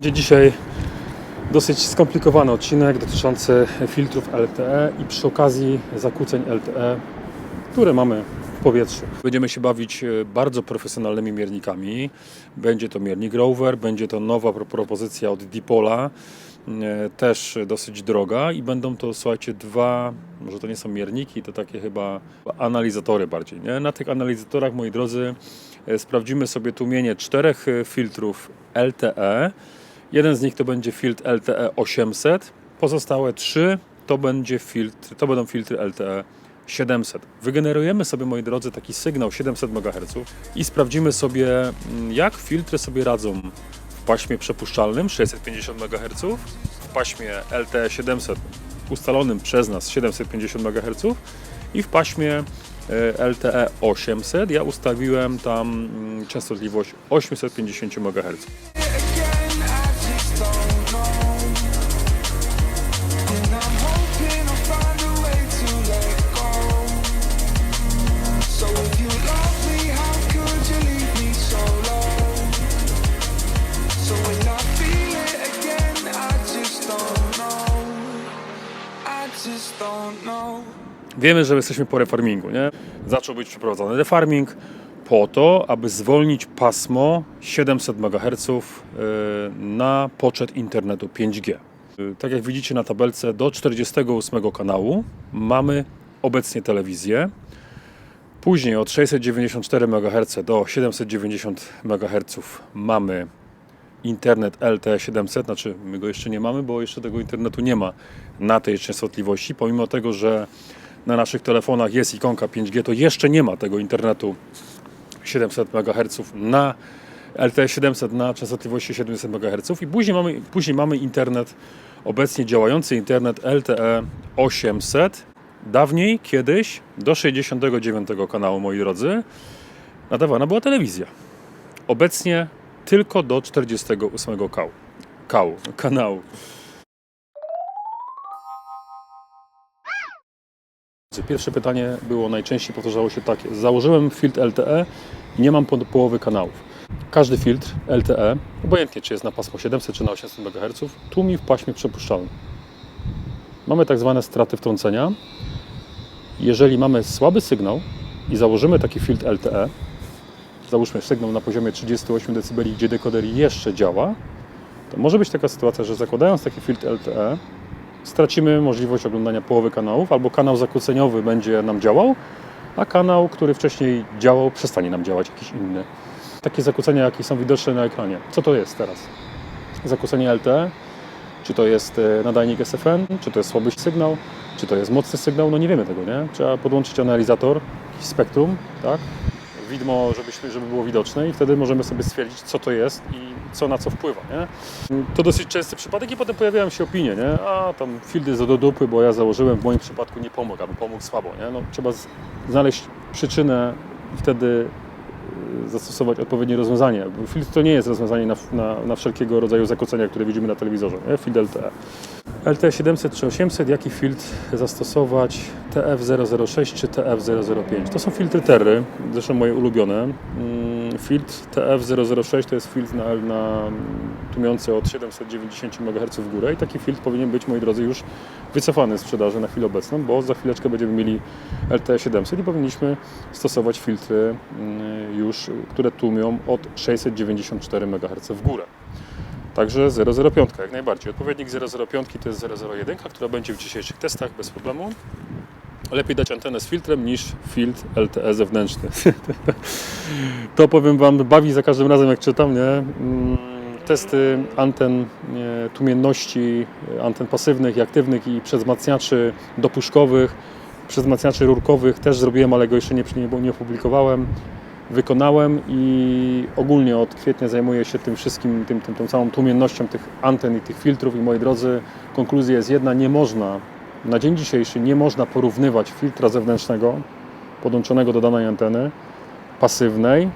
Dzisiaj dosyć skomplikowany odcinek dotyczący filtrów LTE i przy okazji zakłóceń LTE, które mamy w powietrzu. Będziemy się bawić e, bardzo profesjonalnymi miernikami. Będzie to miernik Rover, będzie to nowa pro- propozycja od Dipola, e, też dosyć droga i będą to, słuchajcie, dwa, może to nie są mierniki, to takie chyba analizatory bardziej. Nie? Na tych analizatorach, moi drodzy, e, sprawdzimy sobie tłumienie czterech filtrów LTE. Jeden z nich to będzie filtr LTE 800, pozostałe trzy to, będzie filtr, to będą filtry LTE 700. Wygenerujemy sobie, moi drodzy, taki sygnał 700 MHz i sprawdzimy sobie, mm, jak filtry sobie radzą w paśmie przepuszczalnym 650 MHz, w paśmie LTE 700 ustalonym przez nas 750 MHz i w paśmie e, LTE 800 ja ustawiłem tam mm, częstotliwość 850 MHz. Wiemy, że jesteśmy po refarmingu, nie? Zaczął być przeprowadzony refarming po to, aby zwolnić pasmo 700 MHz y, na poczet internetu 5G. Y, Tak jak widzicie na tabelce, do 48 kanału mamy obecnie telewizję. Później od 694 MHz do 790 MHz mamy internet LTE 700, znaczy my go jeszcze nie mamy, bo jeszcze tego internetu nie ma na tej częstotliwości, pomimo tego, że na naszych telefonach jest ikonka 5G, to jeszcze nie ma tego internetu 700 MHz na LTE 700 na częstotliwości 700 MHz i później mamy, później mamy internet, obecnie działający internet LTE 800. Dawniej, kiedyś, do 69 kanału, moi drodzy, nadawana była telewizja. Obecnie tylko do 48 kału. Kału, kanału. Pierwsze pytanie było najczęściej powtarzało się takie. Założyłem filtr LTE i nie mam po- połowy kanałów. Każdy filtr LTE, obojętnie czy jest na pasmo 700 czy na 800 MHz, tłumi w paśmie przepuszczalnym. Mamy tak zwane straty wtrącenia. Jeżeli mamy słaby sygnał i założymy taki filtr LTE, załóżmy sygnał na poziomie 38 dB, gdzie dekoder jeszcze działa, to może być taka sytuacja, że zakładając taki filtr LTE, stracimy możliwość oglądania połowy kanałów, albo kanał zakłóceniowy będzie nam działał, a kanał, który wcześniej działał, przestanie nam działać jakiś inny. Takie zakłócenia, jakie są widoczne na ekranie. Co to jest teraz? Zakłócenie LTE? Czy to jest e, nadajnik SFN? Czy to jest słaby sygnał? Czy to jest mocny sygnał? No nie wiemy tego, nie? Trzeba podłączyć analizator, jakiś spektrum, tak? Widmo, żebyśmy, żeby było widoczne i wtedy możemy sobie stwierdzić, co to jest i co na co wpływa. Nie? To dosyć częsty przypadek i potem pojawiają się opinie, nie? a tam field jest do dupy, bo ja założyłem, w moim przypadku nie pomógł, albo pomógł słabo. Nie? No, trzeba znaleźć przyczynę i wtedy y, zastosować odpowiednie rozwiązanie. Field to nie jest rozwiązanie na, na, na wszelkiego rodzaju zakłócenia, które widzimy na telewizorze. Nie? Field LTE. LTE 700 czy 800, jaki filtr zastosować? TF006 czy TF005? To są filtry Terry, zresztą moje ulubione. Mm, Filtr TF006 to jest filtr na, na tłumiący od 790 MHz w górę i taki filtr powinien być, moi drodzy, już wycofany z sprzedaży na chwilę obecną, bo za chwileczkę będziemy mieli LTE 700 i powinniśmy stosować filtry mm, już, które tłumią od 694 MHz w górę. Także 005 jak najbardziej. Odpowiednik 005 to jest 001, która będzie w dzisiejszych testach bez problemu. Lepiej dać antenę z filtrem niż filtr LTE zewnętrzny. to powiem Wam, bawi za każdym razem jak czytam, nie? Mm, Testy anten e, tłumienności, e, anten pasywnych i aktywnych i przezmacniaczy dopuszkowych, przezmacniaczy rurkowych też zrobiłem, ale go jeszcze nie, nie opublikowałem wykonałem i ogólnie od kwietnia zajmuję się tym wszystkim, tym, tym, tą całą tłumiennością tych anten i tych filtrów i moi drodzy, konkluzja jest jedna, nie można, na dzień dzisiejszy nie można porównywać filtra zewnętrznego podłączonego do danej anteny pasywnej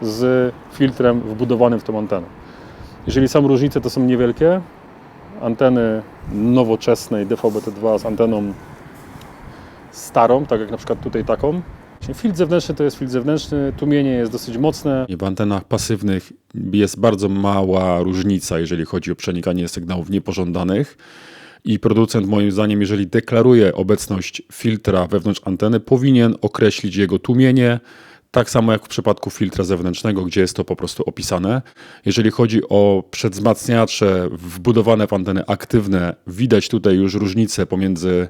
z filtrem wbudowanym w tą antenę. Jeżeli są różnice, to są niewielkie. Anteny nowoczesnej DVB-T2 z anteną starą, tak jak na przykład tutaj taką, Czyli Filtr zewnętrzny to jest filtr zewnętrzny, tłumienie jest dosyć mocne. W antenach pasywnych jest bardzo mała różnica, jeżeli chodzi o przenikanie sygnałów niepożądanych. I producent, moim zdaniem, jeżeli deklaruje obecność filtra wewnątrz anteny, powinien określić jego tłumienie, tak samo jak w przypadku filtra zewnętrznego, gdzie jest to po prostu opisane. Jeżeli chodzi o przedzmacniacze wbudowane w anteny aktywne, widać tutaj już różnicę pomiędzy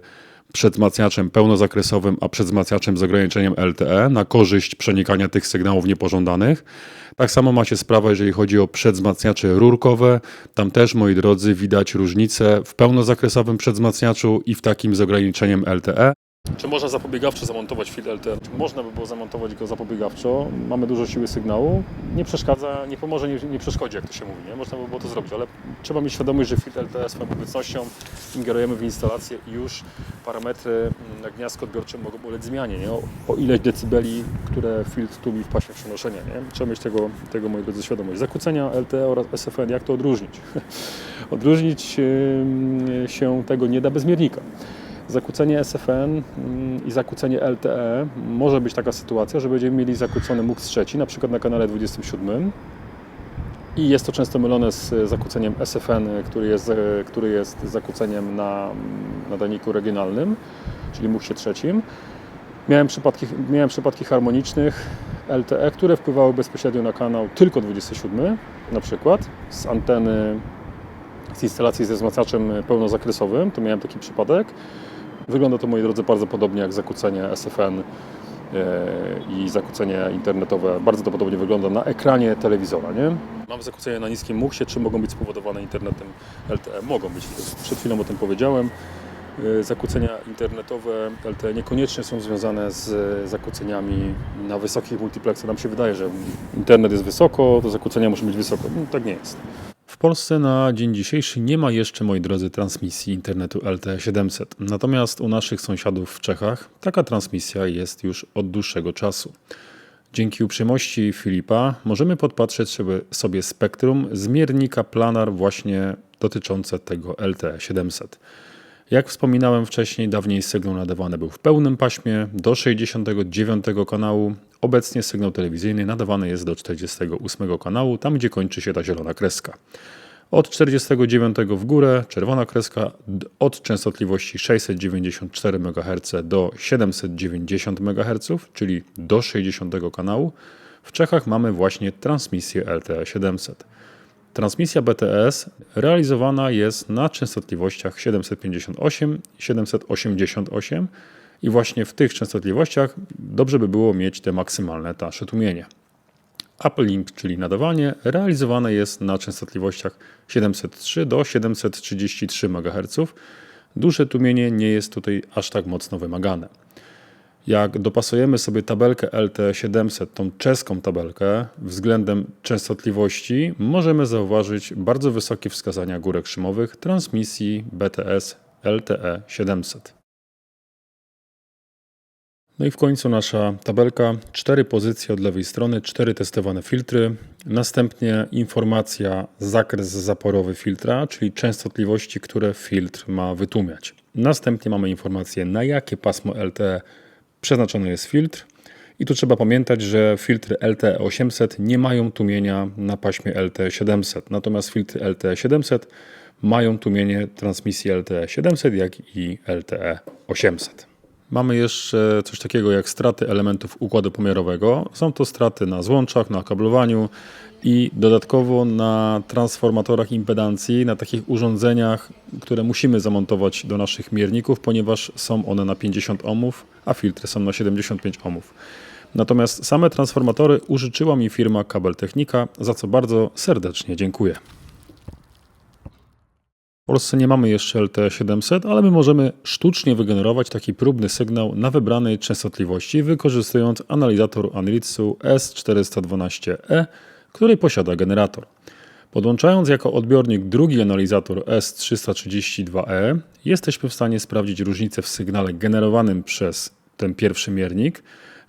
przedzmacniaczem pełnozakresowym, a przedzmacniaczem z ograniczeniem LTE na korzyść przenikania tych sygnałów niepożądanych. Tak samo macie sprawę, jeżeli chodzi o przedzmacniacze rurkowe. Tam też, moi drodzy, widać różnicę w pełnozakresowym przedzmacniaczu i w takim z ograniczeniem LTE. Czy można zapobiegawczo zamontować filtr LTE? Czy można by było zamontować go zapobiegawczo? Mamy dużo siły sygnału. Nie przeszkadza, nie pomoże, nie, nie przeszkodzi, jak to się mówi. Nie? Można by było to zrobić, ale trzeba mieć świadomość, że filtr LTE swoją obecnością ingerujemy w instalację i już parametry mm, na gniazdko odbiorcze mogą ulec zmianie. Nie? O, o ileś decybeli, które filtr tłumi w paśmie przenoszenia. Nie? Trzeba mieć tego, tego, moi drodzy, świadomość. Zakłócenia LTE oraz SFN, jak to odróżnić? odróżnić się tego nie da bez miernika zakłócenie SFN mm, i zakłócenie LTE może być taka sytuacja, że będziemy mieli zakłócony MUX trzeci, na przykład na kanale 27 i jest to często mylone z zakłóceniem SFN, który jest, e, który jest zakłóceniem na nadajniku regionalnym, czyli MUXie trzecim. Miałem przypadki, miałem przypadki harmonicznych LTE, które wpływały bezpośrednio na kanał tylko 27, na przykład z anteny z instalacji ze wzmacniaczem pełnozakresowym, to miałem taki przypadek. Wygląda to, moi drodzy, bardzo podobnie jak zakłócenie SFN e, i zakłócenie internetowe. Bardzo to podobnie wygląda na ekranie telewizora. Nie? Mam zakłócenia na niskim muchsie, czy mogą być spowodowane internetem LTE? Mogą być. Przed chwilą o tym powiedziałem. E, Zakłócenia internetowe LTE niekoniecznie są związane z zakłóceniami na wysokich multiplexach. Nam się wydaje, że internet jest wysoko, to zakłócenia muszą być wysoko. No, tak nie jest. W Polsce na dzień dzisiejszy nie ma jeszcze, moi drodzy, transmisji internetu LTE 700. Natomiast u naszych sąsiadów w Czechach taka transmisja jest już od dłuższego czasu. Dzięki uprzejmości Filipa możemy podpatrzeć sobie, spektrum zmiernika planar właśnie dotyczące tego LTE 700. Jak wspominałem wcześniej, dawniej sygnał nadawany był w pełnym paśmie do 69 kanału. Obecnie sygnał telewizyjny nadawany jest do 48 kanału, tam gdzie kończy się ta zielona kreska. Od 49 w górę czerwona kreska od częstotliwości 694 MHz do 790 MHz, czyli do 60 kanału. W Czechach mamy właśnie transmisję LTE 700. Transmisja BTS realizowana jest na częstotliwościach 758 i 788 i właśnie w tych częstotliwościach dobrze by było mieć te maksymalne dalsze tłumienie. Uplink, czyli nadawanie, realizowane jest na częstotliwościach 703 do 733 MHz. Duże tłumienie nie jest tutaj aż tak mocno wymagane. Jak dopasujemy sobie tabelkę LT700, tą czeską tabelkę, względem częstotliwości, możemy zauważyć bardzo wysokie wskazania górek szymowych transmisji BTS LTE 700. No i w końcu nasza tabelka. Cztery pozycje od lewej strony, cztery testowane filtry. Następnie informacja zakres zaporowy filtra, czyli częstotliwości, które filtr ma wytłumiać. Następnie mamy informację, na jakie pasmo LTE przeznaczony jest filtr. I tu trzeba pamiętać, że filtry LTE 800 nie mają tłumienia na paśmie LTE 700, natomiast filtry LTE 700 mają tłumienie transmisji LTE 700, jak i LTE 800. Mamy jeszcze coś takiego jak straty elementów układu pomiarowego. Są to straty na złączach, na kablowaniu i dodatkowo na transformatorach impedancji, na takich urządzeniach, które musimy zamontować do naszych mierników, ponieważ są one na 50 ohmów, a filtry są na 75 ohmów. Natomiast same transformatory użyczyła mi firma Kabel Technika, za co bardzo serdecznie dziękuję. W Polsce nie mamy jeszcze LTE-700, ale my możemy sztucznie wygenerować taki próbny sygnał na wybranej częstotliwości, wykorzystując analizator Anritsu S412E, który posiada generator. Podłączając jako odbiornik drugi analizator S332E, jesteśmy w stanie sprawdzić różnicę w sygnale generowanym przez ten pierwszy miernik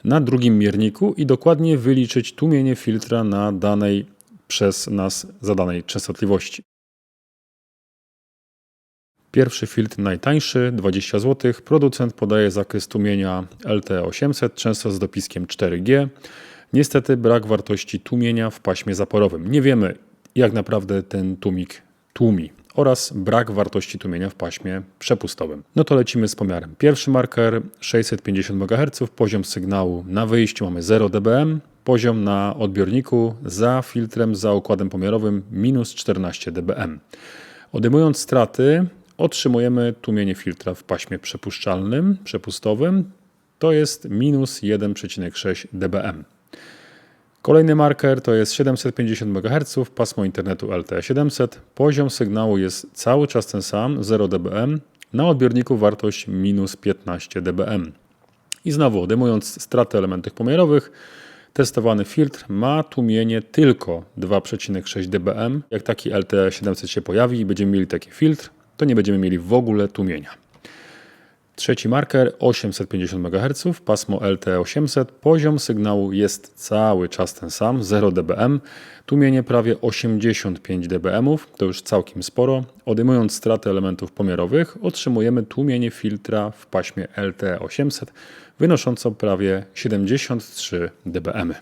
na drugim mierniku i dokładnie wyliczyć tłumienie filtra na danej przez nas zadanej częstotliwości. Pierwszy filtr najtańszy, 20 zł. Producent podaje zakres tłumienia LT800, często z dopiskiem 4G. Niestety brak wartości tłumienia w paśmie zaporowym. Nie wiemy, jak naprawdę ten tłumik tłumi oraz brak wartości tłumienia w paśmie przepustowym. No to lecimy z pomiarem. Pierwszy marker 650 MHz, poziom sygnału na wyjściu mamy 0 dBm, poziom na odbiorniku za filtrem, za układem pomiarowym minus 14 dBm. Odejmując straty, otrzymujemy tłumienie filtra w paśmie przepuszczalnym, przepustowym, to jest minus 1,6 dBm. Kolejny marker to jest 750 MHz, pasmo internetu LTE700. Poziom sygnału jest cały czas ten sam, 0 dBm. Na odbiorniku wartość minus 15 dBm. I znowu, odejmując straty elementów pomiarowych, testowany filtr ma tłumienie tylko 2,6 dBm. Jak taki LTE700 się pojawi i będziemy mieli taki filtr, to nie będziemy mieli w ogóle tłumienia. Trzeci marker 850 MHz, pasmo LTE800. Poziom sygnału jest cały czas ten sam, 0 dBm. Tłumienie prawie 85 dBm, to już całkiem sporo. Odejmując straty elementów pomiarowych, otrzymujemy tłumienie filtra w paśmie LTE800 wynoszące prawie 73 dBm.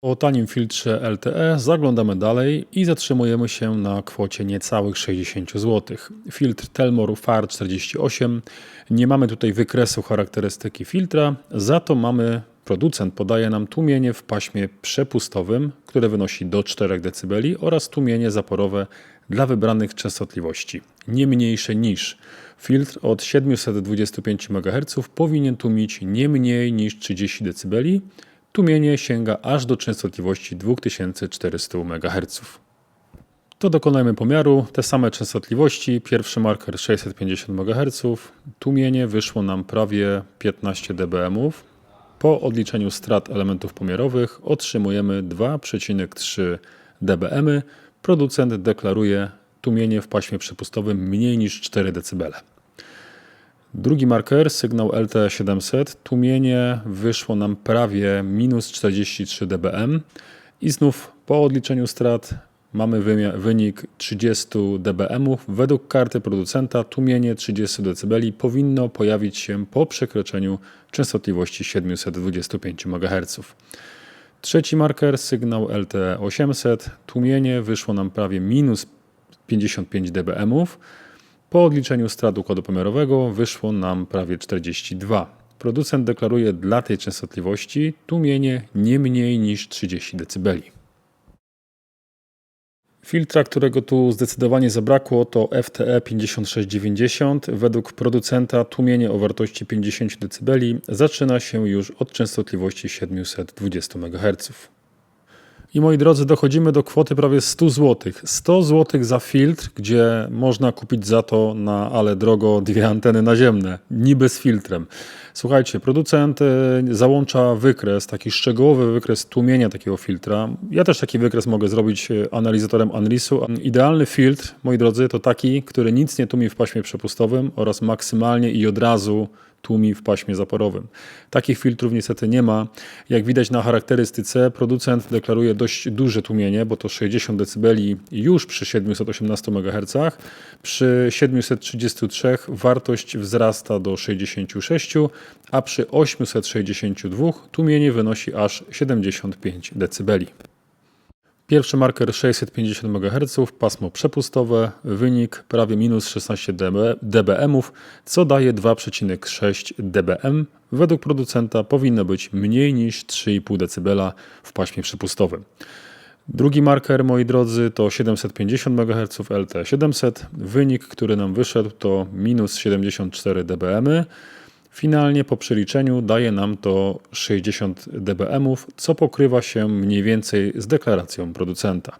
Po tanim filtrze LTE zaglądamy dalej i zatrzymujemy się na kwocie niecałych 60 zł. Filtr Telmor FAR 48. Nie mamy tutaj wykresu charakterystyki filtra, za to mamy producent podaje nam tłumienie w paśmie przepustowym, które wynosi do 4 dB oraz tłumienie zaporowe dla wybranych częstotliwości, nie mniejsze niż filtr od 725 MHz powinien tłumić nie mniej niż 30 dB, Tłumienie sięga aż do częstotliwości 2400 MHz. To dokonajmy pomiaru. Te same częstotliwości. Pierwszy marker 650 MHz. Tłumienie wyszło nam prawie 15 dBm. Po odliczeniu strat elementów pomiarowych otrzymujemy 2,3 dBm. Producent deklaruje tłumienie w paśmie przepustowym mniej niż 4 dB. Drugi marker, sygnał LTE700, tłumienie wyszło nam prawie minus 43 dBm i znów po odliczeniu strat mamy wynik 30 dBm. Według karty producenta tłumienie 30 dB powinno pojawić się po przekroczeniu częstotliwości 725 MHz. Trzeci marker, sygnał LTE800, tłumienie wyszło nam prawie minus 55 dBm. Po odliczeniu strat układu pomiarowego wyszło nam prawie 42. Producent deklaruje dla tej częstotliwości tłumienie nie mniej niż 30 dB. Filtra, którego tu zdecydowanie zabrakło, to FTE 5690. Według producenta tłumienie o wartości 50 dB zaczyna się już od częstotliwości 720 MHz. I moi drodzy, dochodzimy do kwoty prawie 100 zł. 100 zł za filtr, gdzie można kupić za to na ale drogo dwie anteny naziemne, niby z filtrem. Słuchajcie, producent e, załącza wykres, taki szczegółowy wykres tłumienia takiego filtra. Ja też taki wykres mogę zrobić e, analizatorem Anrisu. Idealny filtr, moi drodzy, to taki, który nic nie tłumi w paśmie przepustowym oraz maksymalnie i od razu tłumi w paśmie zaporowym. Takich filtrów niestety nie ma. Jak widać na charakterystyce, producent deklaruje dość duże tłumienie, bo to 60 dB już przy 718 MHz. Przy 733 wartość wzrasta do 66, a przy 862 tłumienie wynosi aż 75 dB. Pierwszy marker 650 MHz, pasmo przepustowe, wynik prawie minus 16 dBm, co daje 2,6 dBm. Według producenta powinno być mniej niż 3,5 dB w paśmie przepustowym. Drugi marker, moi drodzy, to 750 MHz LT700. Wynik, który nam wyszedł, to minus 74 dBm. Finalnie po przeliczeniu daje nam to 60 dBm, co pokrywa się mniej więcej z deklaracją producenta.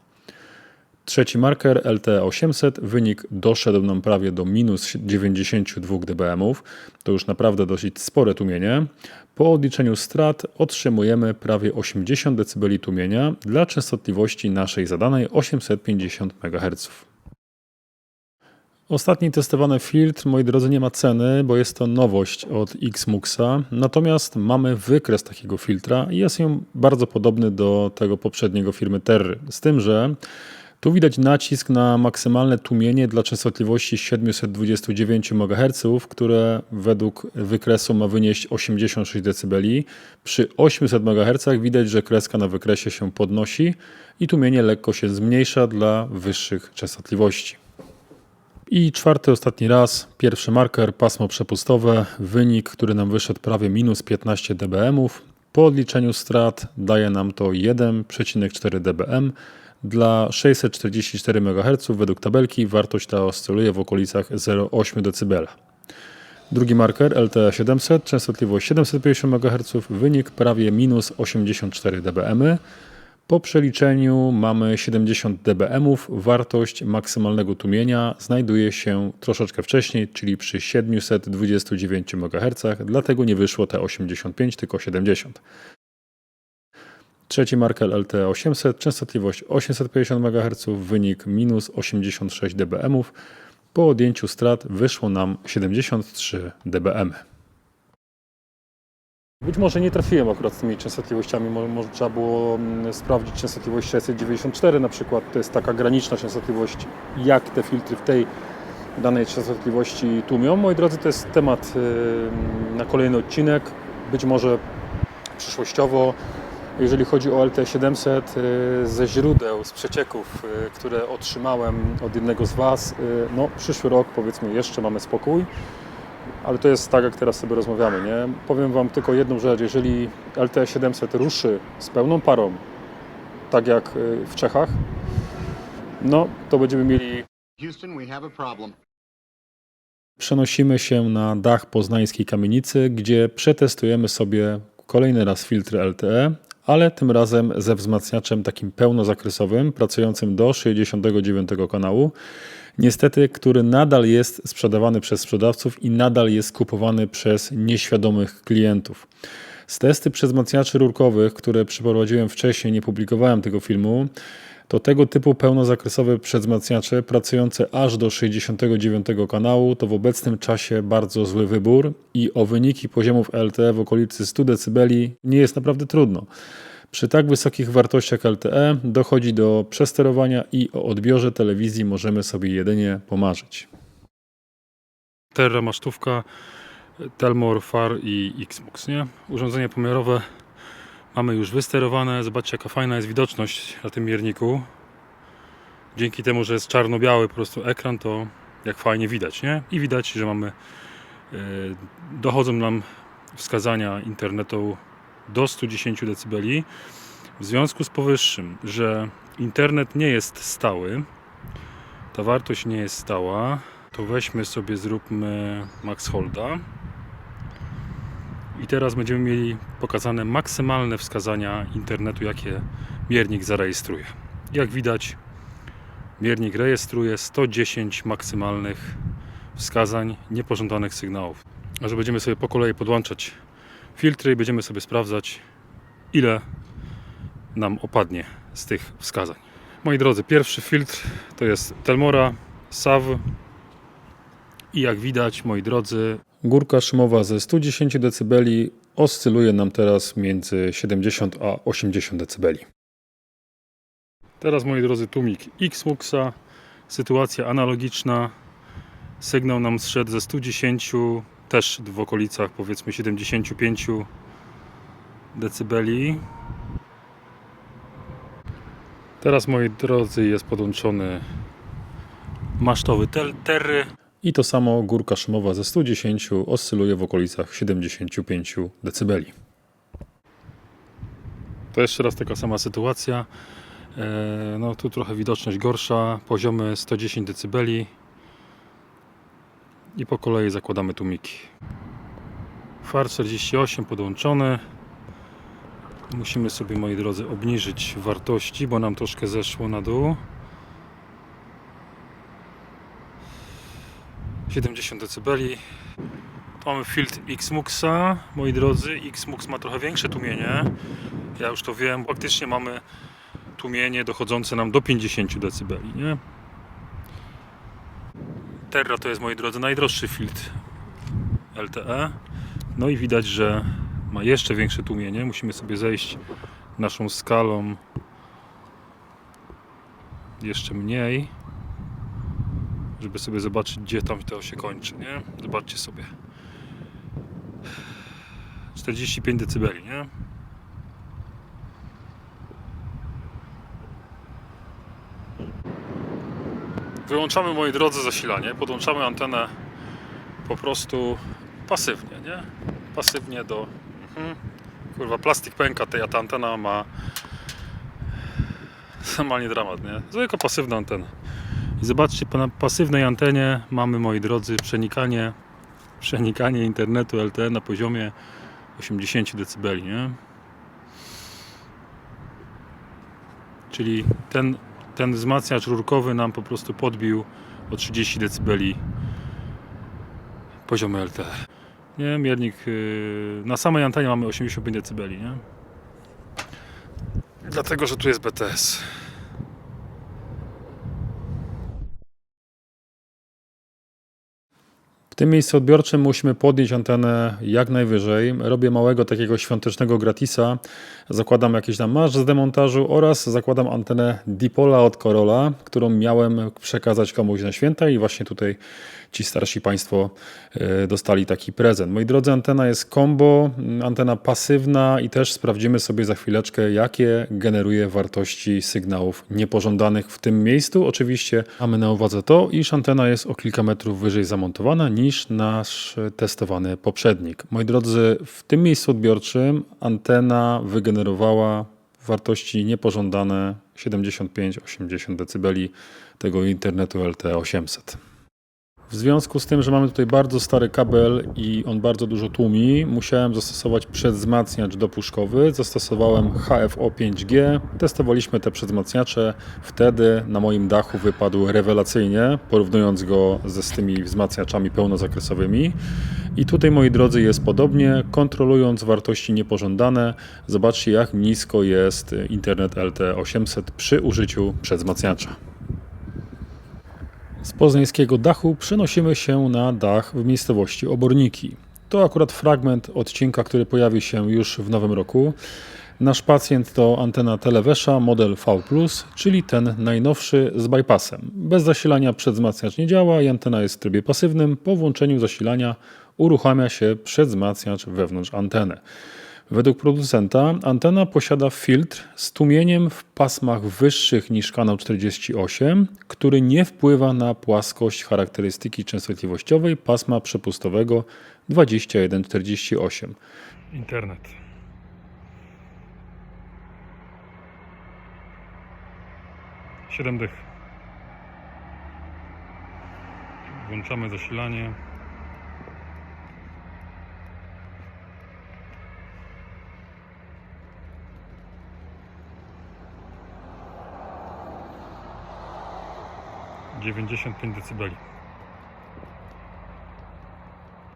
Trzeci marker LT800, wynik doszedł nam prawie do minus 92 dBm, to już naprawdę dosyć spore tłumienie. Po odliczeniu strat otrzymujemy prawie 80 dB tłumienia dla częstotliwości naszej zadanej 850 MHz. Ostatni testowany filtr, moi drodzy, nie ma ceny, bo jest to nowość od Xmuxa. Natomiast mamy wykres takiego filtra i jest on bardzo podobny do tego poprzedniego firmy Terry. Z tym, że Tu widać nacisk na maksymalne tłumienie dla częstotliwości 729 MHz, które według wykresu ma wynieść 86 dB. Przy 800 MHz widać, że kreska na wykresie się podnosi i tłumienie lekko się zmniejsza dla wyższych częstotliwości. I czwarty, ostatni raz, pierwszy marker, pasmo przepustowe, wynik, który nam wyszedł prawie minus 15 dBm. Po odliczeniu strat daje nam to 1,4 dBm. Dla 644 MHz według tabelki wartość ta oscyluje w okolicach 0,8 dB. Drugi marker LTE700, częstotliwość 750 MHz, wynik prawie minus 84 dBm. Po przeliczeniu mamy 70 dBm. Wartość maksymalnego tłumienia znajduje się troszeczkę wcześniej, czyli przy 729 MHz, dlatego nie wyszło te 85, tylko 70. Trzeci marker LTE800, częstotliwość 850 MHz, wynik minus 86 dBm. Po odjęciu strat wyszło nam 73 dBm. Być może nie trafiłem akurat z tymi częstotliwościami, może, trzeba było mm, sprawdzić częstotliwość 694 na przykład, to jest taka graniczna częstotliwość, jak te filtry w tej danej częstotliwości tłumią. Moi drodzy, to jest temat na kolejny odcinek, być może przyszłościowo. Jeżeli chodzi o LT700, y, ze źródeł, z przecieków, y, które otrzymałem od jednego z Was, y, no przyszły rok powiedzmy jeszcze mamy spokój, ale to jest tak, jak teraz sobie rozmawiamy, nie? Powiem Wam tylko jedną rzecz, jeżeli LT700 ruszy z pełną parą, tak jak y, w Czechach, no to będziemy mieli Houston, we have a problem. Przenosimy się na dach poznańskiej kamienicy, gdzie przetestujemy sobie kolejny raz filtry LTE, ale tym razem ze wzmacniaczem takim pełnozakresowym, pracującym do 69 kanału. Niestety, który nadal jest sprzedawany przez sprzedawców i nadal jest kupowany przez nieświadomych klientów. Z testy przezmacniaczy rurkowych, które przeprowadziłem wcześniej, nie publikowałem tego filmu, to tego typu pełnozakresowe przedzmacniacze pracujące aż do 69 kanału to w obecnym czasie bardzo zły wybór i o wyniki poziomów LTE w okolicy 100 dB nie jest naprawdę trudno. Przy tak wysokich wartościach LTE dochodzi do przesterowania i o odbiorze telewizji możemy sobie jedynie pomarzyć. Terra masztówka, Telmor, FAR i Xbox, nie? Urządzenie pomiarowe mamy już wysterowane. Zobaczcie jaka fajna jest widoczność na tym mierniku. Dzięki temu, że jest czarno-biały po prostu ekran, to jak fajnie widać, nie? I widać, że mamy e, dochodzą nam wskazania internetu do 110 dB. W związku z powyższym, że internet nie jest stały, ta wartość nie jest stała, to weźmy sobie, zróbmy max holda. I teraz będziemy mieli pokazane maksymalne wskazania internetu, jakie miernik zarejestruje. Jak widać, miernik rejestruje 110 maksymalnych wskazań niepożądanych sygnałów. A że będziemy sobie po kolei podłączać filtry i będziemy sobie sprawdzać, ile nam opadnie z tych wskazań. Moi drodzy, pierwszy filtr to jest Telmora SAV i jak widać, moi drodzy, górka szymowa ze 110 dB oscyluje nam teraz między 70 a 80 dB. Teraz, moi drodzy, tłumik Xmuxa, sytuacja analogiczna. Sygnał nam zszedł ze 110, też w okolicach powiedzmy 75 dB. Teraz, moi drodzy, jest podłączony masztowy tel- Terry. I to samo górka szymowa ze 110 oscyluje w okolicach 75 dB. To jeszcze raz taka sama sytuacja. E, No tu trochę widoczność gorsza, poziomy 110 dB. I po kolei zakładamy tłumiki. Far 48 podłączony. Musimy sobie, moi drodzy, obniżyć wartości, bo nam troszkę zeszło na dół. 70 dB. Mamy filtr Xmuxa, moi drodzy. Xmux ma trochę większe tłumienie. Ja już to wiem. Faktycznie mamy tłumienie dochodzące nam do 50 dB, nie? Terra to jest, moi drodzy, najdroższy filtr LTE. No i widać, że ma jeszcze większe tłumienie. Musimy sobie zejść naszą skalą jeszcze mniej, żeby sobie zobaczyć, gdzie tam to się kończy, nie? Zobaczcie sobie. 45 dB, nie? Wyłączamy, moi drodzy, zasilanie. Podłączamy antenę po prostu pasywnie, nie? Pasywnie do... Mhm. Kurwa, plastik pęka, tej, ta antena ma... Normalnie dramat, nie? Zwykła pasywna antena. I zobaczcie, na pasywnej antenie mamy, moi drodzy, przenikanie, przenikanie internetu LTE na poziomie 80 dB, nie? Czyli ten, ten wzmacniacz rurkowy nam po prostu podbił o 30 dB poziomy LTE. Nie, miernik yy, na samej antenie mamy 85 dB, nie? Dlatego, że tu jest BTS. Tym miejscu odbiorczym musimy podnieść antenę jak najwyżej. Robię małego takiego świątecznego gratisa. Zakładam jakiś tam marsz z demontażu oraz zakładam antenę Dipola od Corolla, którą miałem przekazać komuś na święta i właśnie tutaj ci starsi Państwo e, dostali taki prezent. Moi drodzy, antena jest combo, antena pasywna i też sprawdzimy sobie za chwileczkę, jakie generuje wartości sygnałów niepożądanych w tym miejscu. Oczywiście mamy na uwadze to, iż antena jest o kilka metrów wyżej zamontowana niż nasz testowany poprzednik. Moi drodzy, w tym miejscu odbiorczym antena wygenerowała wartości niepożądane 75-80 dB tego internetu LTE 800. W związku z tym, że mamy tutaj bardzo stary kabel i on bardzo dużo tłumi, musiałem zastosować przedzmacniacz dopuszkowy. Zastosowałem HFO 5G. Testowaliśmy te przedzmacniacze. Wtedy na moim dachu wypadł rewelacyjnie, porównując go ze z tymi wzmacniaczami pełnozakresowymi. I tutaj, moi drodzy, jest podobnie. Kontrolując wartości niepożądane, zobaczcie jak nisko jest internet LTE 800 przy użyciu przedzmacniacza. Z poznańskiego dachu przenosimy się na dach w miejscowości Oborniki. To akurat fragment odcinka, który pojawi się już w nowym roku. Nasz pacjent to antena Telewesza model V+, czyli ten najnowszy z bypassem. Bez zasilania przedzmacniacz nie działa i antena jest w trybie pasywnym. Po włączeniu zasilania uruchamia się przedzmacniacz wewnątrz anteny. Według producenta antena posiada filtr z tłumieniem w pasmach wyższych niż kanał 48, który nie wpływa na płaskość charakterystyki częstotliwościowej pasma przepustowego 2148. Internet. Siedem dych. Włączamy zasilanie. Dziewięćdziesiąt pięć decybeli.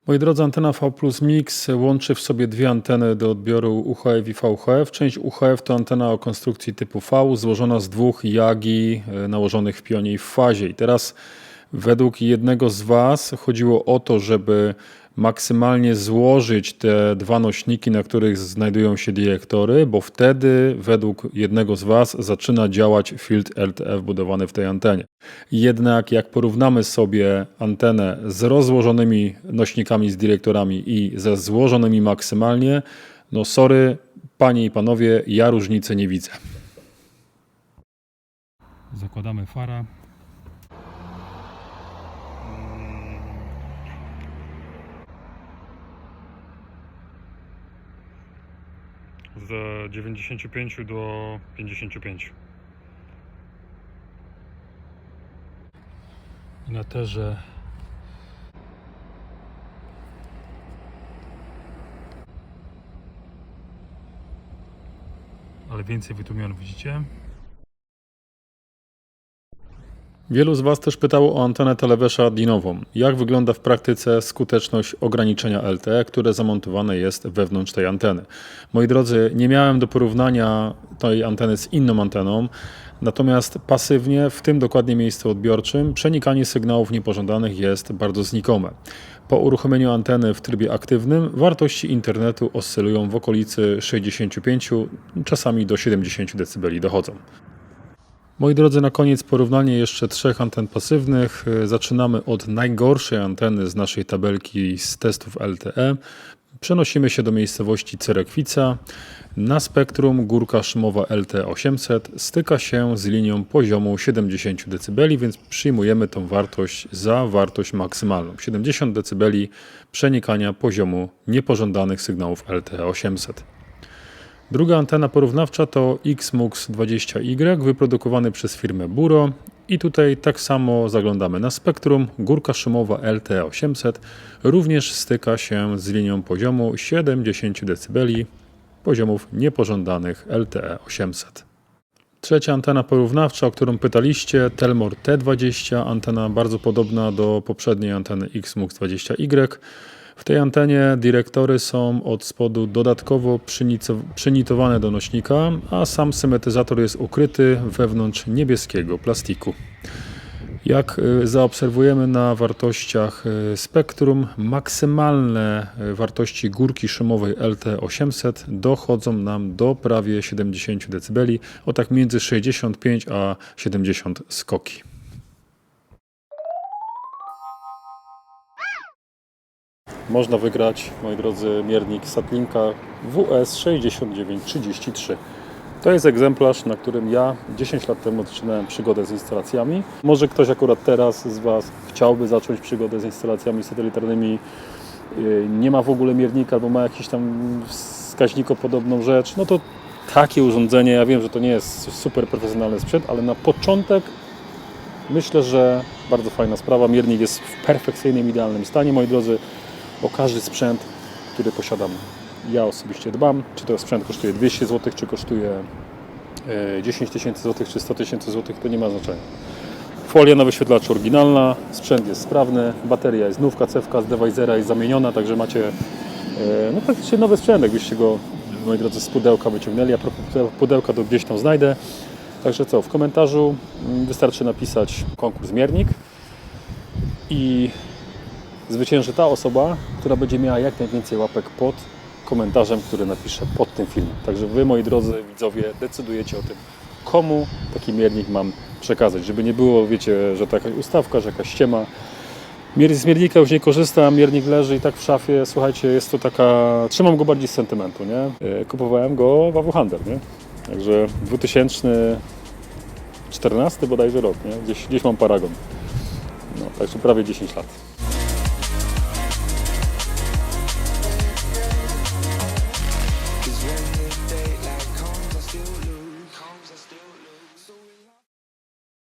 Moi drodzy, antena V Plus Mix łączy w sobie dwie anteny do odbioru UHF i VHF. Część UHF to antena o konstrukcji typu V, złożona z dwóch jagi e, nałożonych w pionie i w fazie. I teraz według jednego z Was chodziło o to, żeby maksymalnie złożyć te dwa nośniki, na których znajdują się dyrektory, bo wtedy według jednego z Was zaczyna działać filtr LTE wbudowany w tej antenie. Jednak jak porównamy sobie antenę z rozłożonymi nośnikami z dyrektorami i ze złożonymi maksymalnie, no sorry, panie i panowie, ja różnicy nie widzę. Zakładamy fara. Z 95 do 55. I na terze ale więcej wytłumione widzicie? Wielu z Was też pytało o antenę Telewesza dinową. Jak wygląda w praktyce skuteczność ograniczenia LTE, które zamontowane jest wewnątrz tej anteny? Moi drodzy, nie miałem do porównania tej anteny z inną anteną, natomiast pasywnie, w tym dokładnie miejscu odbiorczym, przenikanie sygnałów niepożądanych jest bardzo znikome. Po uruchomieniu anteny w trybie aktywnym wartości internetu oscylują w okolicy 65, czasami do 70 dB dochodzą. Moi drodzy, na koniec porównanie jeszcze trzech anten pasywnych. Zaczynamy od najgorszej anteny z naszej tabelki z testów LTE. Przenosimy się do miejscowości Cerekwica. Na spektrum górka szymowa LT800 styka się z linią poziomu 70 dB, więc przyjmujemy tą wartość za wartość maksymalną. 70 dB przenikania poziomu niepożądanych sygnałów LT800. Druga antena porównawcza to XMUX 20Y, wyprodukowany przez firmę Buro. I tutaj tak samo zaglądamy na spektrum. Górka szymowa LT800 również styka się z linią poziomu 70 dB poziomów niepożądanych LTE 800. Trzecia antena porównawcza, o którą pytaliście, Telmor T20, antena bardzo podobna do poprzedniej anteny XMUX 20Y. W tej antenie dyrektory są od spodu dodatkowo przynitowane do nośnika, a sam symetyzator jest ukryty wewnątrz niebieskiego plastiku. Jak y, zaobserwujemy na wartościach y, spektrum, maksymalne y, wartości górki szymowej LT800 dochodzą nam do prawie 70 dB, o tak między 65 a 70 skoki. Można wygrać, moi drodzy, miernik Satlinka WS6933. To jest egzemplarz, na którym ja 10 lat temu zaczynałem przygodę z instalacjami. Może ktoś akurat teraz z Was chciałby zacząć przygodę z instalacjami satelitarnymi, yy, nie ma w ogóle miernika albo ma jakiś tam wskaźnikopodobną rzecz, no to takie urządzenie, ja wiem, że to nie jest super profesjonalny sprzęt, ale na początek myślę, że bardzo fajna sprawa. Miernik jest w perfekcyjnym, idealnym stanie, moi drodzy. O każdy sprzęt, który posiadam, ja osobiście dbam. Czy to sprzęt kosztuje 200 zł, czy kosztuje e, 10 tysięcy złotych, czy 100 tysięcy złotych, to nie ma znaczenia. Folia na wyświetlaczu oryginalna, sprzęt jest sprawny, bateria jest nówka, cewka z Devisera jest zamieniona, także macie e, no praktycznie nowy sprzęt, jakbyście go, moi drodzy, z pudełka wyciągnęli. A propos pudeł- pudełka, to gdzieś tam znajdę. Także co, w komentarzu mm, wystarczy napisać konkurs miernik i zwycięży ta osoba, która będzie miała jak najwięcej łapek pod komentarzem, który napiszę pod tym filmem. Także Wy, moi drodzy widzowie, decydujecie o tym, komu taki miernik mam przekazać. Żeby nie było, wiecie, że to jakaś ustawka, że jakaś ściema. Z miernika już nie korzystam, miernik leży i tak w szafie. Słuchajcie, jest to taka... Trzymam go bardziej z sentymentu, nie? E, Kupowałem go w AW Handel, nie? Także 2014 bodajże rok, nie? Gdzieś, gdzieś mam paragon. No, także prawie 10 lat.